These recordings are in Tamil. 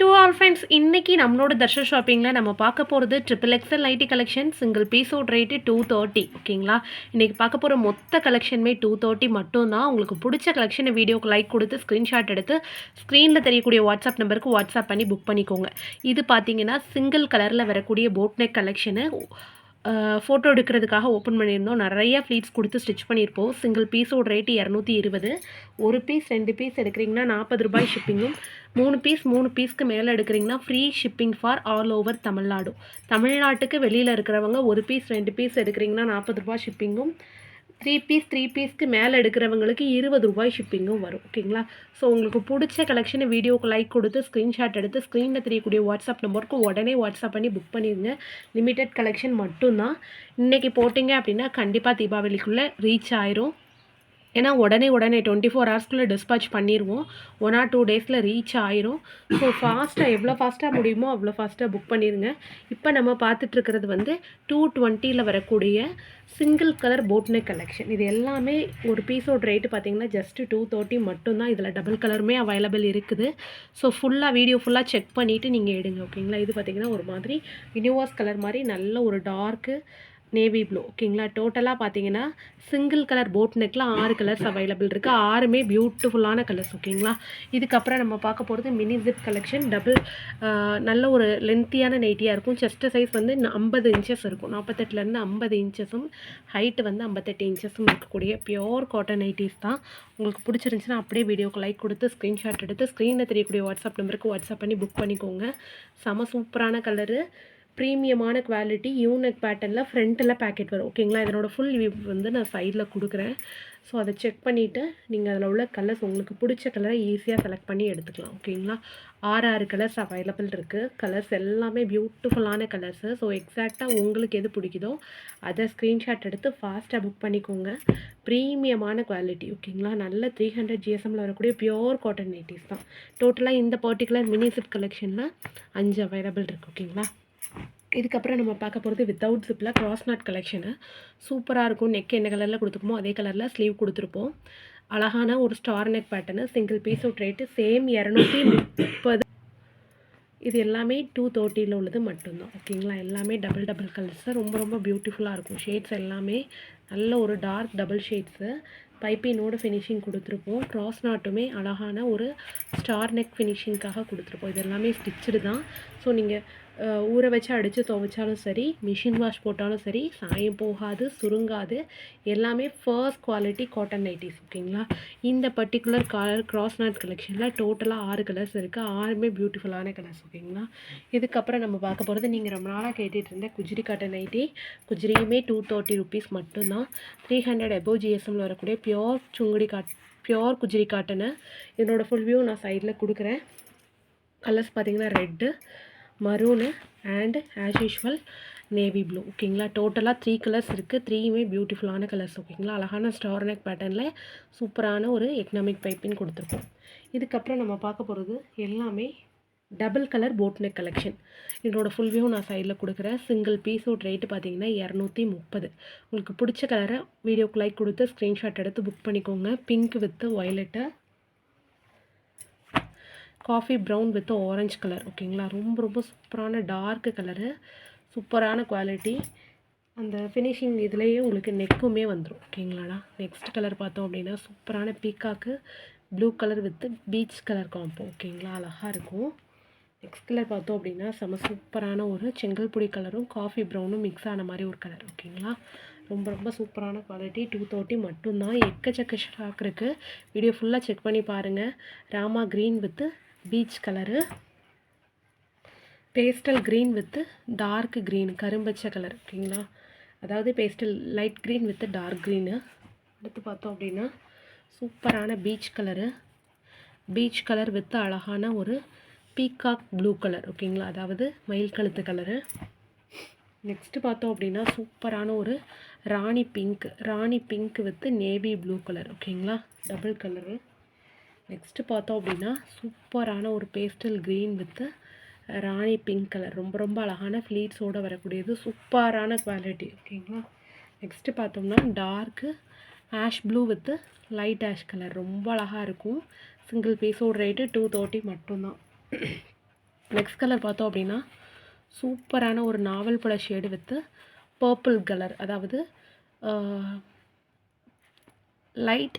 டு ஆல் ஃப்ரெண்ட்ஸ் இன்றைக்கி நம்மளோட தர்ஷன் ஷாப்பிங்கில் நம்ம பார்க்க போகிறது triple XL ID collection single பீஸோட ரேட்டு டூ தேர்ட்டி ஓகேங்களா? இன்றைக்கி பார்க்க போகிற மொத்த கலெக்ஷனுமே டூ தேர்ட்டி மட்டும்தான். உங்களுக்கு பிடிச்ச கலெக்ஷனை வீடியோக்கு லைக் கொடுத்து ஸ்க்ரீன்ஷாட் எடுத்து ஸ்க்ரீனில் தெரியக்கூடிய வாட்ஸ்அப் நம்பருக்கு வாட்ஸ்அப் பண்ணி புக் பண்ணிக்கோங்க. இது பார்த்தீங்கன்னா சிங்கிள் கலரில் வரக்கூடிய போட் நெக் கலெக்ஷனு ஃபோட்டோ எடுக்கிறதுக்காக ஓப்பன் பண்ணியிருந்தோம். நிறைய ஃப்ளீட்ஸ் கொடுத்து ஸ்டிச் பண்ணியிருப்போம். சிங்கிள் பீஸோட ரேட்டு இரநூத்தி இருபது. ஒரு பீஸ் ரெண்டு பீஸ் எடுக்கிறீங்கன்னா நாற்பது ரூபாய் ஷிப்பிங்கும் மூணு பீஸ் மூணு பீஸ்க்கு மேலே எடுக்கிறீங்கன்னா free shipping for all over Tamil Nadu. தமிழ்நாட்டுக்கு வெளியில் இருக்கிறவங்க ஒரு பீஸ் ரெண்டு பீஸ் எடுக்கிறீங்கன்னா நாற்பது ரூபாய் ஷிப்பிங்கும் த்ரீ பீஸ் த்ரீ பீஸ்க்கு மேலே எடுக்கிறவங்களுக்கு இருபது ரூபாய் ஷிப்பிங்கும் வரும். ஓகேங்களா ஸோ உங்களுக்கு பிடிச்ச கலெக்ஷனை வீடியோக்கு லைக் கொடுத்து ஸ்க்ரீன்ஷாட் எடுத்து ஸ்க்ரீனில் தெரியக்கூடிய வாட்ஸ்அப் நம்பருக்கு உடனே வாட்ஸ்அப் பண்ணி புக் பண்ணிடுங்க. லிமிட்டட் கலெக்ஷன் மட்டும்தான். இன்றைக்கி போட்டிங்க அப்படின்னா கண்டிப்பாக தீபாவளிக்குள்ளே ரீச் ஆயிரும். ஏன்னா உடனே உடனே டுவெண்ட்டி ஃபோர் ஹவர்ஸ்க்குள்ளே டிஸ்பேச் பண்ணிடுவோம் ஒன் ஆர் டூ டேஸில் ரீச் ஆயிரும். ஸோ ஃபாஸ்ட்டாக எவ்வளோ ஃபாஸ்ட்டாக முடியுமோ அவ்வளோ ஃபாஸ்ட்டாக புக் பண்ணிடுங்க இப்போ நம்ம பார்த்துட்ருக்கிறது வந்து டூ டுவெண்ட்டியில் வரக்கூடிய சிங்கிள் கலர் போட்னே கலெக்ஷன் இது எல்லாமே ஒரு பீஸோட ரேட்டு பார்த்தீங்கன்னா ஜஸ்ட்டு டூ தேர்ட்டி மட்டும்தான். இதில் டபுள் கலருமே அவைலபிள் இருக்குது. ஸோ ஃபுல்லாக வீடியோ ஃபுல்லாக செக் பண்ணிவிட்டு நீங்கள் எடுங்க ஓகேங்களா இது பார்த்தீங்கன்னா ஒரு மாதிரி யூனிவர்ஸ் கலர் மாதிரி நல்ல ஒரு டார்க்கு நேவி ப்ளூ ஓகேங்களா டோட்டலாக பார்த்தீங்கன்னா சிங்கிள் கலர் போட் நெக்கில் ஆறு கலர்ஸ் அவைலபிள் இருக்குது ஆறுமே பியூட்டிஃபுல்லான கலர்ஸ் ஓகேங்களா இதுக்கப்புறம் நம்ம பார்க்க போகிறது மினி ஜிப் கலெக்ஷன் டபுள் நல்ல ஒரு லென்த்தியான நைட்டியாக இருக்கும். செஸ்ட் சைஸ் வந்து ஐம்பது இன்ச்சஸ் இருக்கும். நாற்பத்தெட்டுலேருந்து ஐம்பது இன்ச்சஸும் ஹைட்டு வந்து ஐம்பத்தெட்டு இன்ச்சஸும் இருக்கக்கூடிய பியோர் காட்டன் நைட்டிஸ் தான். உங்களுக்கு பிடிச்சிருந்துச்சுன்னா அப்படியே வீடியோக்கு லைக் கொடுத்து ஸ்க்ரீன்ஷாட் எடுத்து ஸ்க்ரீனில் தெரியக்கூடிய வாட்ஸ்அப் நம்பருக்கு வாட்ஸ்அப் பண்ணி புக் பண்ணிக்கோங்க. செம சூப்பரான கலரு ப்ரீமியமான குவாலிட்டி யூனெக் பேட்டர்னில் ஃப்ரண்ட்டில் பேக்கெட் வரும். ஓகேங்களா இதனோட ஃபுல் வியூ வந்து நான் சைடில் கொடுக்குறேன். ஸோ அதை செக் பண்ணிவிட்டு நீங்கள் அதில் உள்ள கலர்ஸ் உங்களுக்கு பிடிச்ச கலரை ஈஸியாக செலக்ட் பண்ணி எடுத்துக்கலாம். ஓகேங்களா ஆறு ஆறு கலர்ஸ் அவைலபிள் இருக்குது கலர்ஸ் எல்லாமே பியூட்டிஃபுல்லான கலர்ஸு ஸோ எக்ஸாக்டாக உங்களுக்கு எது பிடிக்குதோ அதை ஸ்க்ரீன்ஷாட் எடுத்து ஃபாஸ்ட்டாக புக் பண்ணிக்கோங்க. ப்ரீமியமான குவாலிட்டி ஓகேங்களா நல்ல த்ரீ ஹண்ட்ரட் ஜிஎஸ்எம்மில் வரக்கூடிய பியோர் காட்டன் நைட்டிஸ் தான். டோட்டலாக இந்த பர்டிகுலர் மினி சிப் கலெக்ஷனில் அஞ்சு அவைலபிள் இருக்குது ஓகேங்களா இதுக்கப்புறம் நம்ம பார்க்க போகிறது வித்தவுட் ஜிப்பில் கிராஸ் நாட் கலெக்ஷனு சூப்பராக இருக்கும். நெக் என்ன கலரில் கொடுத்துருப்போம் அதே கலரில் ஸ்லீவ் கொடுத்துருப்போம். அழகான ஒரு star neck pattern single piece out rate same இரநூத்தி முப்பது. இது எல்லாமே டூ தேர்ட்டியில் உள்ளது மட்டும்தான். ஓகேங்களா எல்லாமே டபுள் டபுள் கலர்ஸு ரொம்ப ரொம்ப பியூட்டிஃபுல்லாக இருக்கும். ஷேட்ஸ் எல்லாமே நல்ல ஒரு டார்க் டபுள் ஷேட்ஸு பைப்பினோட ஃபினிஷிங் கொடுத்துருப்போம். க்ராஸ் நாட்டுமே அழகான ஒரு ஸ்டார் நெக் ஃபினிஷிங்காக கொடுத்துருப்போம். இது எல்லாமே ஸ்டிச்சுடு தான். ஸோ நீங்கள் ஊற வச்சு அடித்து துவைச்சாலும் சரி மிஷின் வாஷ் போட்டாலும் சரி சாயம் போகாது சுருங்காது. எல்லாமே ஃபர்ஸ்ட் குவாலிட்டி காட்டன் நைட்டிஸ் ஓகேங்களா இந்த பர்டிகுலர் கலர் கிராஸ் நாட் கலெக்ஷனில் டோட்டலாக ஆறு கலர்ஸ் இருக்குது ஆறுமே பியூட்டிஃபுல்லான கலர்ஸ் ஓகேங்களா இதுக்கப்புறம் நம்ம பார்க்க போகிறது நீங்கள் ரொம்ப நாளாக கேட்டுகிட்டு இருந்த குஜிரி காட்டன் நைட்டி குஜிரியுமே டூ தேர்ட்டி ருபீஸ் மட்டும்தான். த்ரீ ஹண்ட்ரட் எபோவ் ஜிஎஸ்எம்மில் வரக்கூடிய பியோர் சுங்குடி காட் பியோர் குஜிரி காட்டனு இதனோட ஃபுல் வியூ நான் சைடில் கொடுக்குறேன். கலர்ஸ் பார்த்தீங்கன்னா red maroon and as usual navy blue ஓகேங்களா டோட்டலாக த்ரீ கலர்ஸ் இருக்குது த்ரீயுமே பியூட்டிஃபுல்லான கலர்ஸ் ஓகேங்களா அழகான ஸ்டார் நெக் பேட்டர்னில் சூப்பரான ஒரு எக்கனாமிக் பைப்பின் கொடுத்துருக்கோம். இதுக்கப்புறம் நம்ம பார்க்க போகிறது எல்லாமே double colour boat neck collection இதோட ஃபுல் வியூ நான் சைடில் கொடுக்குறேன். சிங்கிள் பீஸோட ரேட்டு பார்த்தீங்கன்னா இரநூத்தி முப்பது. உங்களுக்கு பிடிச்ச கலரை வீடியோக்கு லைக் கொடுத்து ஸ்க்ரீன்ஷாட் எடுத்து புக் பண்ணிக்கோங்க. Pink with violet coffee brown with orange colour ஓகேங்களா ரொம்ப ரொம்ப சூப்பரான டார்க்கு கலரு சூப்பரான குவாலிட்டி அந்த ஃபினிஷிங் இதுலேயே உங்களுக்கு நெக்குமே வந்துடும் ஓகேங்களாடா நெக்ஸ்ட் கலர் பார்த்தோம் அப்படின்னா சூப்பரான peacock blue colour with peach colour combo ஓகேங்களா அழகாக இருக்கும். நெக்ஸ்ட் கலர் பார்த்தோம் அப்படின்னா செம சூப்பரான ஒரு செங்கல்பொடி கலரும் காஃபி ப்ரௌனும் மிக்ஸ் ஆன மாதிரி ஒரு கலர் ஓகேங்களா ரொம்ப ரொம்ப சூப்பரான குவாலிட்டி டூ தேர்ட்டி மட்டும்தான் எக்கச்சக்க ஷாக் இருக்குது வீடியோ ஃபுல்லாக செக் பண்ணி பாருங்கள் Rama green with peach colour pastel green with dark green கரும்பச்சை colour ஓகேங்களா அதாவது pastel light green with dark green அடுத்து பார்த்தோம் அப்படின்னா சூப்பரான peach colour peach colour with அழகான ஒரு பீகாக் ப்ளூ கலர் ஓகேங்களா? அதாவது மயில் கழுத்து கலரு நெக்ஸ்ட்டு பார்த்தோம் அப்படின்னா சூப்பரான ஒரு ராணி pink Rani pink with navy blue colour ஓகேங்களா? டபுள் கலரு நெக்ஸ்ட்டு பார்த்தோம் அப்படின்னா சூப்பரான ஒரு pastel green with Rani pink colour ரொம்ப ரொம்ப அழகான ஃப்ளீட்ஸோடு வரக்கூடியது. சூப்பரான குவாலிட்டி ஓகேங்களா நெக்ஸ்ட்டு பார்த்தோம்னா dark ash blue with light ash colour ரொம்ப அழகாக இருக்கும். சிங்கிள் பீஸோட ரேட்டு டூ தேர்ட்டி மட்டும்தான். நெக்ஸ்ட் கலர் பார்த்தோம் அப்படின்னா சூப்பரான ஒரு நாவல் பழ ஷேடு வித்து பர்பிள் கலர் அதாவது லைட்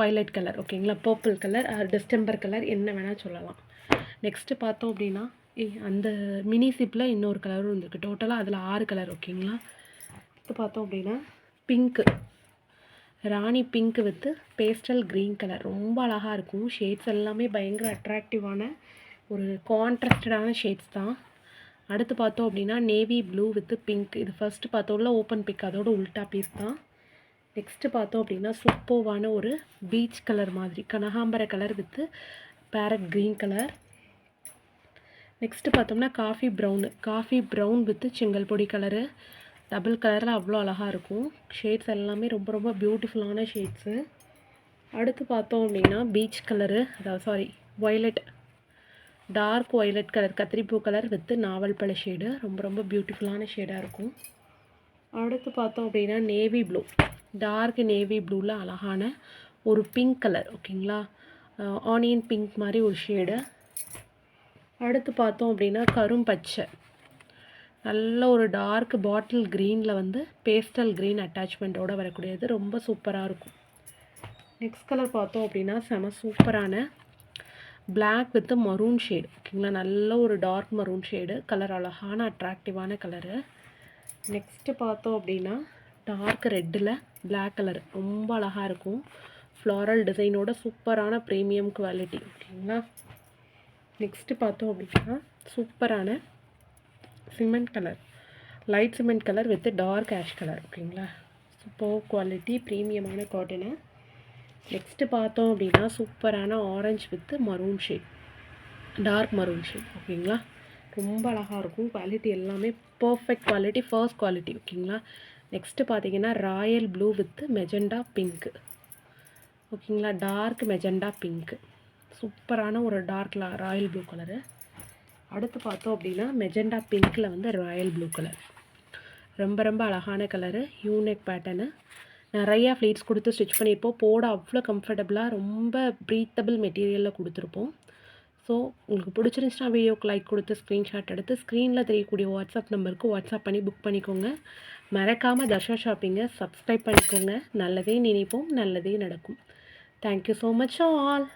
வயலட் கலர் ஓகேங்களா பர்பிள் கலர் டிஸ்டம்பர் கலர் என்ன வேணால் சொல்லலாம். நெக்ஸ்ட்டு பார்த்தோம் அப்படின்னா அந்த மினி சிப்பில் இன்னொரு கலரும் இருந்திருக்கு டோட்டலாக அதில் ஆறு கலர் ஓகேங்களா இப்போ பார்த்தோம் அப்படின்னா pink rani pink with pastel green colour ரொம்ப அழகாக இருக்கும். ஷேட்ஸ் எல்லாமே பயங்கர அட்ராக்டிவான ஒரு கான்ட்ராஸ்டடான ஷேட்ஸ் தான். அடுத்து பார்த்தோம் அப்படின்னா நேவி ப்ளூ வித்து பிங்க் இது ஃபஸ்ட்டு பார்த்தோம்ல ஓப்பன் பிக் அதோட உல்டா பீஸ் தான். நெக்ஸ்ட்டு பார்த்தோம் அப்படின்னா சுப்போவான ஒரு பீச் கலர் மாதிரி கனகாம்பர colour with parrot green colour next பார்த்தோம்னா coffee brown coffee brown with செங்கல் பொடி கலரு டபுள் கலரில் அவ்வளோ அழகாக இருக்கும். ஷேட்ஸ் எல்லாமே ரொம்ப ரொம்ப பியூட்டிஃபுல்லான ஷேட்ஸு அடுத்து பார்த்தோம் அப்படின்னா பீச் கலரு அதாவது sorry violet dark violet colour கத்திரிப்பூ colour with நாவல் பழ ஷேடு ரொம்ப ரொம்ப பியூட்டிஃபுல்லான ஷேடாக இருக்கும். அடுத்து பார்த்தோம் அப்படின்னா நேவி ப்ளூ டார்க் நேவி ப்ளூவில் அழகான ஒரு பிங்க் கலர் ஓகேங்களா ஆனியன் பிங்க் மாதிரி ஒரு ஷேடு அடுத்து பார்த்தோம் அப்படின்னா கரும் பச்சை. நல்ல ஒரு டார்க் பாட்டில் க்ரீனில் வந்து பேஸ்டல் க்ரீன் அட்டாச்மெண்ட்டோட வரக்கூடியது. ரொம்ப சூப்பராக இருக்கும். நெக்ஸ்ட் கலர் பார்த்தோம் அப்படின்னா செம சூப்பரான பிளாக் வித் மரூன் ஷேடு ஓகேங்களா நல்ல ஒரு டார்க் மரூன் ஷேடு கலர் அழகான அட்ராக்டிவான கலரு நெக்ஸ்ட்டு பார்த்தோம் அப்படின்னா டார்க் ரெட்டில் பிளாக் கலர் ரொம்ப அழகாக இருக்கும். ஃப்ளாரல் டிசைனோட சூப்பரான ப்ரீமியம் குவாலிட்டி ஓகேங்களா? நெக்ஸ்ட்டு பார்த்தோம் அப்படின்னா சூப்பரான cement colour light cement colour with dark ash colour ஓகேங்களா? சூப்பர் குவாலிட்டி ப்ரீமியமான காட்டனு நெக்ஸ்ட்டு பார்த்தோம் அப்படின்னா சூப்பரான orange with maroon shade dark maroon shade ஓகேங்களா? ரொம்ப அழகாக இருக்கும். குவாலிட்டி எல்லாமே பர்ஃபெக்ட் குவாலிட்டி ஃபர்ஸ்ட் குவாலிட்டி ஓகேங்களா? நெக்ஸ்ட்டு பார்த்தீங்கன்னா royal blue with magenta pink ஓகேங்களா? டார்க் மெஜெண்டா பிங்க்கு சூப்பரான ஒரு டார்க் ராயல் ப்ளூ கலரு அடுத்து பார்த்தோம் அப்படின்னா மெஜெண்டா பிங்க்கில் வந்து ராயல் ப்ளூ கலர் ரொம்ப ரொம்ப அழகான கலரு யூனிக் பேட்டர்னு நிறையா ஃப்ளீட்ஸ் கொடுத்து ஸ்டிச் பண்ணியிருப்போம். போட அவ்வளோ கம்ஃபர்டபுளாக ரொம்ப ப்ரீத்தபிள் மெட்டீரியலில் கொடுத்துருப்போம். ஸோ உங்களுக்கு பிடிச்சிருந்துச்சுன்னா வீடியோக்கு லைக் கொடுத்து ஸ்க்ரீன்ஷாட் எடுத்து ஸ்க்ரீனில் தெரியக்கூடிய வாட்ஸ்அப் நம்பருக்கு வாட்ஸ்அப் பண்ணி புக் பண்ணிக்கோங்க. மறக்காமல் தர்ஷா ஷாப்பிங்கை. சப்ஸ்கிரைப் பண்ணிக்கோங்க. நல்லதே நினைப்போம் நல்லதே நடக்கும். Thank you so much all